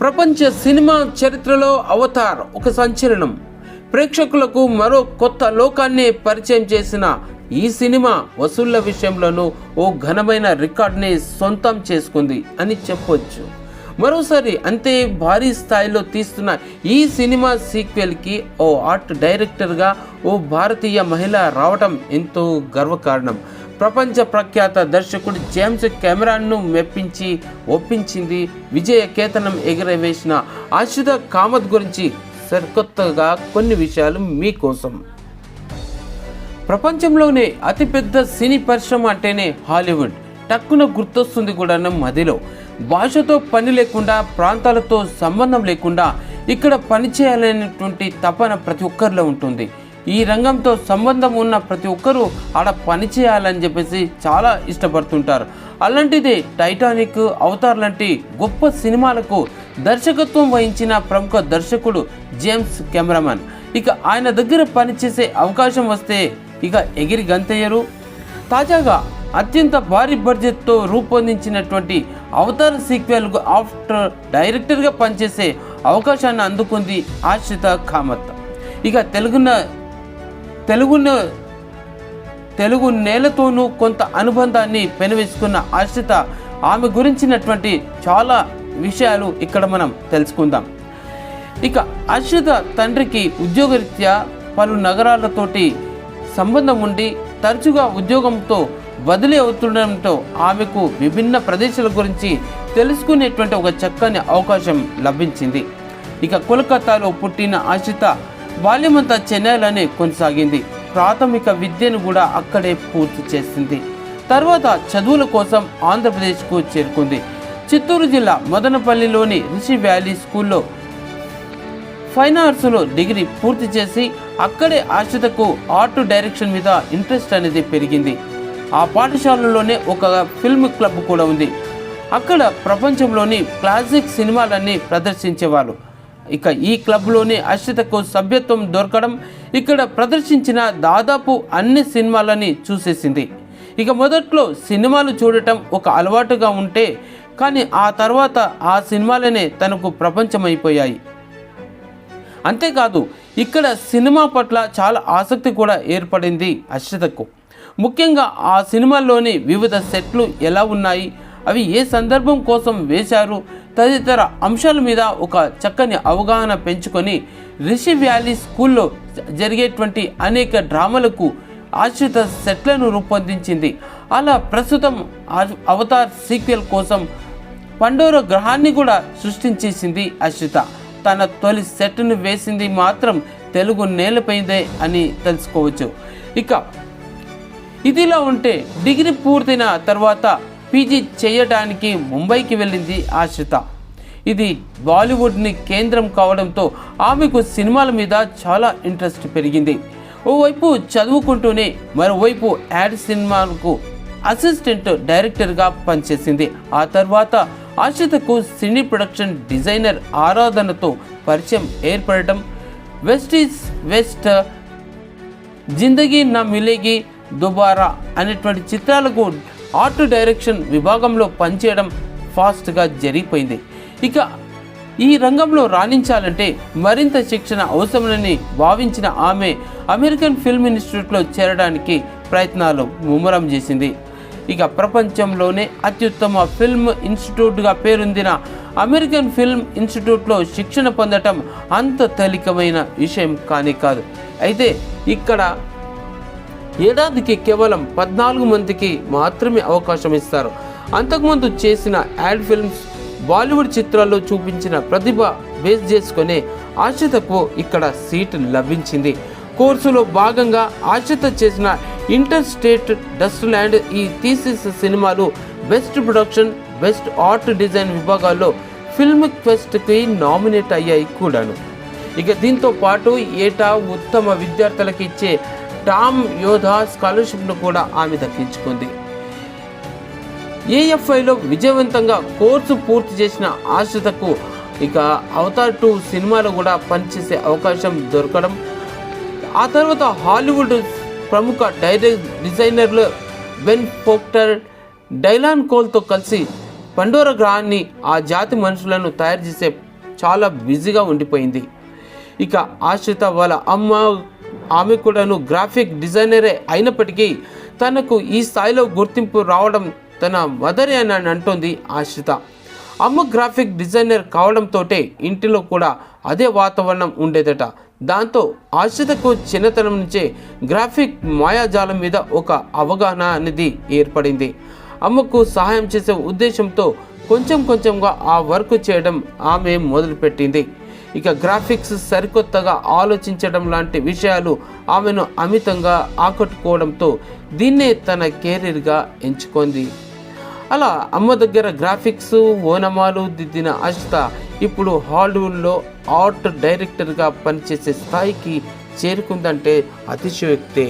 ప్రపంచ సినిమా చరిత్రలో అవతార్ ఒక సంచలనం. ప్రేక్షకులకు మరో కొత్త లోకాన్ని పరిచయం చేసిన ఈ సినిమా వసూళ్ళ విషయంలోనూ ఓ ఘనమైన రికార్డ్ని సొంతం చేసుకుంది అని చెప్పొచ్చు. మరోసారి అంతే భారీ స్థాయిలో తీస్తున్న ఈ సినిమా సీక్వెల్కి ఓ ఆర్ట్ డైరెక్టర్గా ఓ భారతీయ మహిళ రావటం ఎంతో గర్వకారణం. ప్రపంచ ప్రఖ్యాత దర్శకుడు జేమ్స్ కెమెరాన్ను మెప్పించి ఒప్పించింది. విజయ కేతనం ఎగరవేసిన ఆశుధ కామత్ గురించి సరికొత్తగా కొన్ని విషయాలు మీకోసం ప్రపంచంలోనే అతిపెద్ద సినీ పరిశ్రమ అంటేనే హాలీవుడ్. టక్కున గుర్తొస్తుంది కూడా మదిలో. భాషతో పని లేకుండా ప్రాంతాలతో సంబంధం లేకుండా ఇక్కడ పనిచేయాలనేటువంటి తపన ప్రతి ఒక్కరిలో ఉంటుంది. ఈ రంగంతో సంబంధం ఉన్న ప్రతి ఒక్కరూ ఆడ పని చేయాలని చెప్పేసి చాలా ఇష్టపడుతుంటారు. అలాంటిదే టైటానిక్ అవతార్ లాంటి గొప్ప సినిమాలకు దర్శకత్వం వహించిన ప్రముఖ దర్శకుడు జేమ్స్ కెమెరామన్ ఇక ఆయన దగ్గర పనిచేసే అవకాశం వస్తే ఇక ఎగిరి గంతయ్యరు తాజాగా అత్యంత భారీ బడ్జెట్తో రూపొందించినటువంటి అవతార్ సీక్వెల్ ఆఫ్టర్ డైరెక్టర్గా పనిచేసే అవకాశాన్ని అందుకుంది ఆశ్రిత కామత్ ఇక తెలుగున తెలుగు తెలుగు నేలతోనూ కొంత అనుబంధాన్ని పెనవేసుకున్న ఆశ్రిత ఆమె గురించినటువంటి చాలా విషయాలు ఇక్కడ మనం తెలుసుకుందాం. ఇక ఆశ్రిత తండ్రికి ఉద్యోగరీత్యా పలు నగరాలతోటి సంబంధం ఉండి తరచుగా ఉద్యోగంతో బదిలీ అవుతుండడంతో ఆమెకు విభిన్న ప్రదేశాల గురించి తెలుసుకునేటువంటి ఒక చక్కని అవకాశం లభించింది. ఇక కోల్కతాలో పుట్టిన ఆశ్రిత బాల్యమంతా చెన్నైలోనే కొనసాగింది. ప్రాథమిక విద్యను కూడా అక్కడే పూర్తి చేసింది. తర్వాత చదువుల కోసం ఆంధ్రప్రదేశ్కు చేరుకుంది. చిత్తూరు జిల్లా మదనపల్లిలోని రిషి వ్యాలీ స్కూల్లో ఫైన్ ఆర్ట్స్లో డిగ్రీ పూర్తి చేసి అక్కడే ఆశ్రితకు ఆర్ట్ డైరెక్షన్ మీద ఇంట్రెస్ట్ అనేది పెరిగింది. ఆ పాఠశాలలోనే ఒక ఫిల్మ్ క్లబ్ కూడా ఉంది. అక్కడ ప్రపంచంలోని క్లాసిక్ సినిమాలన్నీ ప్రదర్శించేవారు ఇక ఈ క్లబ్లోని ఆశ్రితకు సభ్యత్వం దొరకడం ఇక్కడ ప్రదర్శించిన దాదాపు అన్ని సినిమాలని చూసేసింది. ఇక మొదట్లో సినిమాలు చూడటం ఒక అలవాటుగా ఉంటే కానీ ఆ తర్వాత ఆ సినిమాలనే తనకు ప్రపంచమైపోయాయి. అంతేకాదు ఇక్కడ సినిమా పట్ల చాలా ఆసక్తి కూడా ఏర్పడింది అశ్రితకు ముఖ్యంగా ఆ సినిమాల్లోని వివిధ సెట్లు ఎలా ఉన్నాయి అవి ఏ సందర్భం కోసం వేశారు? తదితర అంశాల మీద ఒక చక్కని అవగాహన పెంచుకొని రిషి వ్యాలీ స్కూల్లో జరిగేటువంటి అనేక డ్రామాలకు ఆశ్రిత సెట్లను రూపొందించింది. అలా ప్రస్తుతం అవతార్ సీక్వెల్ కోసం పండోర గ్రహాన్ని కూడా సృష్టించేసింది అశ్రిత తన తొలి సెట్ను వేసింది మాత్రం తెలుగు నేలపైదే అని తెలుసుకోవచ్చు. ఇక ఇదిలా ఉంటే డిగ్రీ పూర్తయిన తర్వాత పీజీ చేయడానికి ముంబైకి వెళ్ళింది ఆశ్రిత. ఇది బాలీవుడ్ని కేంద్రం కావడంతో ఆమెకు సినిమాల మీద చాలా ఇంట్రెస్ట్ పెరిగింది. ఓవైపు చదువుకుంటూనే మరోవైపు యాడ్ సినిమాలకు అసిస్టెంట్ డైరెక్టర్గా పనిచేసింది. ఆ తర్వాత ఆశ్రితకు సినీ ప్రొడక్షన్ డిజైనర్ ఆరాధనతో పరిచయం ఏర్పడటం వెస్ట్ ఈస్ వెస్ట్ జిందగీ నా మిలేగి దుబారా అనేటువంటి చిత్రాలకు ఆర్ట్ డైరెక్షన్ విభాగంలో పనిచేయడం ఫాస్ట్గా జరిగిపోయింది. ఇక ఈ రంగంలో రాణించాలంటే మరింత శిక్షణ అవసరమని భావించిన ఆమె అమెరికన్ ఫిల్మ్ ఇన్స్టిట్యూట్లో చేరడానికి ప్రయత్నాలు ముమ్మరం చేసింది. ఇక ప్రపంచంలోనే అత్యుత్తమ ఫిల్మ్ ఇన్స్టిట్యూట్గా పేరొందిన అమెరికన్ ఫిల్మ్ ఇన్స్టిట్యూట్లో శిక్షణ పొందటం అంత తేలికమైన విషయం కానీ కాదు. అయితే ఇక్కడ ఏడాదికి కేవలం పద్నాలుగు మందికి మాత్రమే అవకాశం ఇస్తారు. అంతకుముందు చేసిన యాడ్ ఫిల్మ్స్ బాలీవుడ్ చిత్రాల్లో చూపించిన ప్రతిభ బేస్ చేసుకునే ఆశ్రితకు ఇక్కడ సీట్ లభించింది. కోర్సులో భాగంగా ఆశ్రిత చేసిన ఇంటర్ స్టేట్ డస్ట్ ల్యాండ్ ఈ థీసిస్ సినిమాలు best production best art design విభాగాల్లో ఫిల్మ్ క్వెస్ట్కి నామినేట్ అయ్యాయి కూడాను. ఇక దీంతో పాటు ఏటా ఉత్తమ విద్యార్థులకు ఇచ్చే టామ్ యోధా స్కాలర్షిప్ను కూడా ఆమె దక్కించుకుంది. ఏఎఫ్ఐలో విజయవంతంగా కోర్సు పూర్తి చేసిన ఆశ్రితకు ఇక అవతార్ టూ సినిమాలో కూడా పనిచేసే అవకాశం దొరకడం ఆ తర్వాత హాలీవుడ్ ప్రముఖ డైరెక్ట్ డిజైనర్లు బెన్ పోక్టర్ డైలాన్ కోల్తో కలిసి పండోర గ్రహాన్ని ఆ జాతి మనుషులను తయారు చేసే చాలా బిజీగా ఉండిపోయింది. ఇక ఆశ్రిత వాళ్ళ అమ్మ ఆమె కూడాను గ్రాఫిక్ డిజైనరే అయినప్పటికీ తనకు ఈ స్థాయిలో గుర్తింపు రావడం తన మదరే అని అంటోంది ఆశ్రిత. అమ్మ గ్రాఫిక్ డిజైనర్ కావడంతో ఇంటిలో కూడా అదే వాతావరణం ఉండేదట. దాంతో ఆశ్రితకు చిన్నతనం నుంచే గ్రాఫిక్ మాయాజాలం మీద ఒక అవగాహన అనేది ఏర్పడింది. అమ్మకు సహాయం చేసే ఉద్దేశంతో కొంచెం కొంచెంగా ఆ వర్క్ చేయడం ఆమె మొదలుపెట్టింది. ఇక గ్రాఫిక్స్ సరికొత్తగా ఆలోచించడం లాంటి విషయాలు ఆమెను అమితంగా ఆకట్టుకోవడంతో దీన్నే తన కెరీర్గా ఎంచుకుంది. అలా అమ్మ దగ్గర గ్రాఫిక్స్ ఓనమాలు దిద్దిన అశ్త ఇప్పుడు హాలీవుడ్లో ఆర్ట్ డైరెక్టర్గా పనిచేసే స్థాయికి చేరుకుందంటే అతిశయోక్తే.